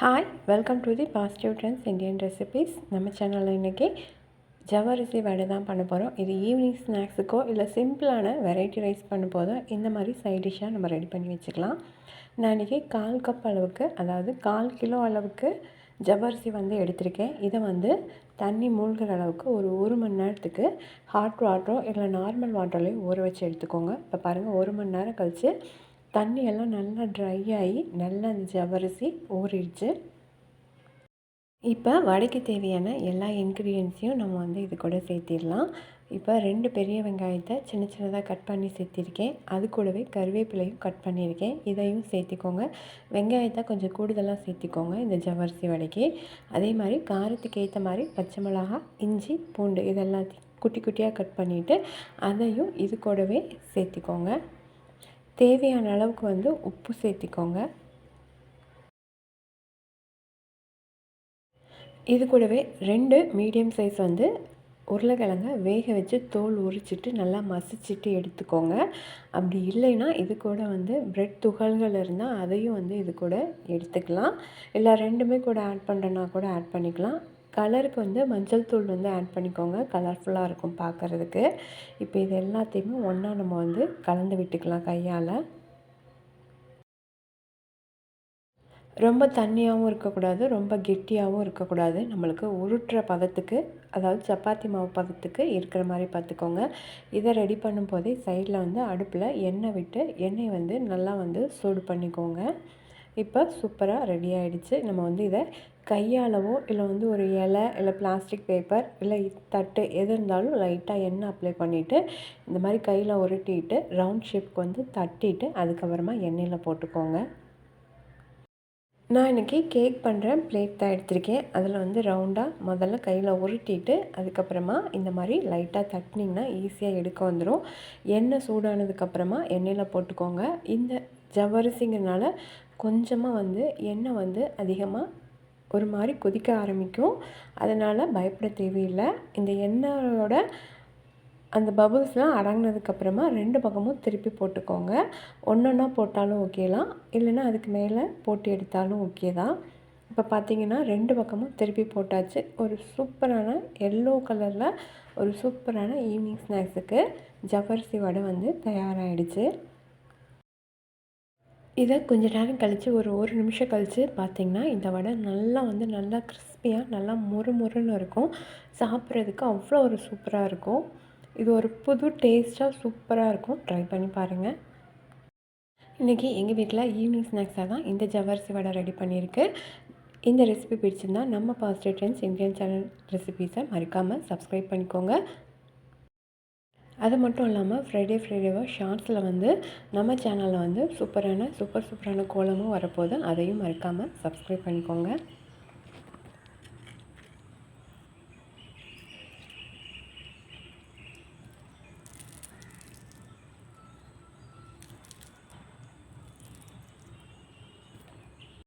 Hi welcome to the positive trends Indian recipes நம்ம சேனலில் இன்றைக்கி ஜவ்வரிசி வடை தான் பண்ண போகிறோம் இது ஈவினிங் ஸ்நாக்ஸுக்கோ இல்லை சிம்பிளான வெரைட்டி ரைஸ் பண்ண போதும். இந்த மாதிரி சைட் டிஷ்ஷாக நம்ம ரெடி பண்ணி வச்சுக்கலாம். நான் இன்றைக்கி கால் கப் அளவுக்கு அதாவது கால் கிலோ அளவுக்கு ஜவ்வரிசி வந்து எடுத்திருக்கேன். இதை வந்து தண்ணி மூழ்கிற அளவுக்கு ஒரு ஒரு மணி நேரத்துக்கு ஹாட் வாட்டரோ இல்லை நார்மல் வாட்டர்லேயும் ஊற வச்சு எடுத்துக்கோங்க. இப்போ பாருங்கள் ஒரு மணி நேரம் கழித்து தண்ணியெல்லாம் நல்லா ட்ரை ஆகி நல்லா அந்த ஜவரிசி ஊறிடுச்சு. இப்போ வடைக்கு தேவையான எல்லா இன்க்ரீடியன்ஸையும் நம்ம வந்து இது கூட சேர்த்திடலாம். இப்போ ரெண்டு பெரிய வெங்காயத்தை சின்ன சின்னதாக கட் பண்ணி சேர்த்திருக்கேன். அது கூடவே கருவேப்பிலையும் கட் பண்ணியிருக்கேன். இதையும் சேர்த்திக்கோங்க. வெங்காயத்தை கொஞ்சம் கூடுதலாக சேர்த்திக்கோங்க இந்த ஜவ்வரிசி வடைக்கு. அதே மாதிரி காரத்துக்கு ஏற்ற மாதிரி பச்சை மிளகா இஞ்சி பூண்டு இதெல்லாத்தையும் குட்டி குட்டியாக கட் பண்ணிவிட்டு அதையும் இது கூடவே சேர்த்திக்கோங்க. தேவையான அளவுக்கு வந்து உப்பு சேர்த்திக்கோங்க. இது கூடவே ரெண்டு மீடியம் சைஸ் வந்து உருளைக்கிழங்க வேக வச்சு தோல் உரிச்சிட்டு நல்லா மசிச்சுட்டு எடுத்துக்கோங்க. அப்படி இல்லைன்னா இது கூட வந்து ப்ரெட் துகள்கள் இருந்தால் அதையும் வந்து இது கூட எடுத்துக்கலாம். இல்லை ரெண்டுமே கூட ஆட் பண்ணுறனா கூட ஆட் பண்ணிக்கலாம். கலருக்கு வந்து மஞ்சள் தூள் வந்து ஆட் பண்ணிக்கோங்க. கலர்ஃபுல்லாக இருக்கும் பார்க்குறதுக்கு இப்போ இது எல்லாத்தையுமே ஒன்றா நம்ம வந்து கலந்து விட்டுக்கலாம் கையால். ரொம்ப தண்ணியாகவும் இருக்கக்கூடாது ரொம்ப கெட்டியாகவும் இருக்கக்கூடாது. நம்மளுக்கு உருட்டுற பதத்துக்கு அதாவது சப்பாத்தி மாவு பதத்துக்கு இருக்கிற மாதிரி பார்த்துக்கோங்க இதை ரெடி பண்ணும்போதே சைடில் வந்து அடுப்பில் எண்ணெய் விட்டு எண்ணெய் வந்து நல்லா வந்து சூடு பண்ணிக்கோங்க. இப்போ சூப்பராக ரெடி ஆகிடுச்சு நம்ம வந்து இதை கையாலவோ இல்லை வந்து ஒரு இலை இல்லை பிளாஸ்டிக் பேப்பர் இல்லை தட்டு எது இருந்தாலும் லைட்டாக எண்ணெய் அப்ளை பண்ணிவிட்டு இந்த மாதிரி கையில் உருட்டிட்டு ரவுண்ட் ஷேப்க்கு வந்து தட்டிட்டு அதுக்கப்புறமா எண்ணெயில் போட்டுக்கோங்க. நான் இன்றைக்கி கேக் பண்ணுற பிளேட் தான் எடுத்திருக்கேன். அதில் வந்து ரவுண்டாக முதல்ல கையில் உருட்டிட்டு அதுக்கப்புறமா இந்த மாதிரி லைட்டாக தட்டினிங்கன்னா ஈஸியாக எடுக்க வந்துடும் எண்ணெய் சூடானதுக்கப்புறமா எண்ணெயில் போட்டுக்கோங்க. இந்த ஜவ்வரிசிங்கிறனால கொஞ்சமாக வந்து எண்ணெய் வந்து அதிகமாக ஒரு மாதிரி கொதிக்க ஆரம்பிக்கும். அதனால் பயப்பட தேவையில்லை. இந்த எண்ணெயோட அந்த பபுள்ஸ்லாம் அடங்கினதுக்கப்புறமா ரெண்டு பக்கமும் திருப்பி போட்டுக்கோங்க. ஒன்று ஒன்றா போட்டாலும் ஓகேலாம் இல்லைன்னா அதுக்கு மேலே போட்டு எடுத்தாலும் ஓகே தான். இப்போ பார்த்தீங்கன்னா ரெண்டு பக்கமும் திருப்பி போட்டாச்சு. ஒரு சூப்பரான எல்லோ கலரில் ஒரு சூப்பரான ஈவினிங் ஸ்நாக்ஸுக்கு ஜவ்வரிசி வடை வந்து தயாராகிடுச்சு இதை கொஞ்ச நேரம் கழித்து ஒரு ஒரு நிமிஷம் கழித்து பார்த்திங்கன்னா இந்த வடை நல்லா வந்து நல்லா கிறிஸ்பியாக நல்லா முறு முறுன்னு இருக்கும். சாப்பிட்றதுக்கு அவ்வளோ ஒரு சூப்பராக இருக்கும். இது ஒரு புது டேஸ்ட்டாக சூப்பராக இருக்கும். ட்ரை பண்ணி பாருங்கள் இன்றைக்கி எங்கள் வீட்டில் ஈவினிங் ஸ்நாக்ஸாக தான் இந்த ஜவ்வரிசி வடை ரெடி பண்ணியிருக்கு. இந்த ரெசிபி பிடிச்சிருந்தா நம்ம பாசிட்டிவ் ட்ரெண்ட்ஸ் இந்தியன் சேனல் ரெசிபீஸை மறக்காமல் சப்ஸ்கிரைப் பண்ணிக்கோங்க. அது மட்டும் இல்லாமல் ஃப்ரைடே ஃப்ரைடேவாக ஷார்ட்ஸில் வந்து நம்ம சேனலில் வந்து சூப்பரான சூப்பர் சூப்பரான கோலமும் வரப்போகுது. அதையும் மறக்காமல் சப்ஸ்கிரைப் பண்ணிக்கோங்க.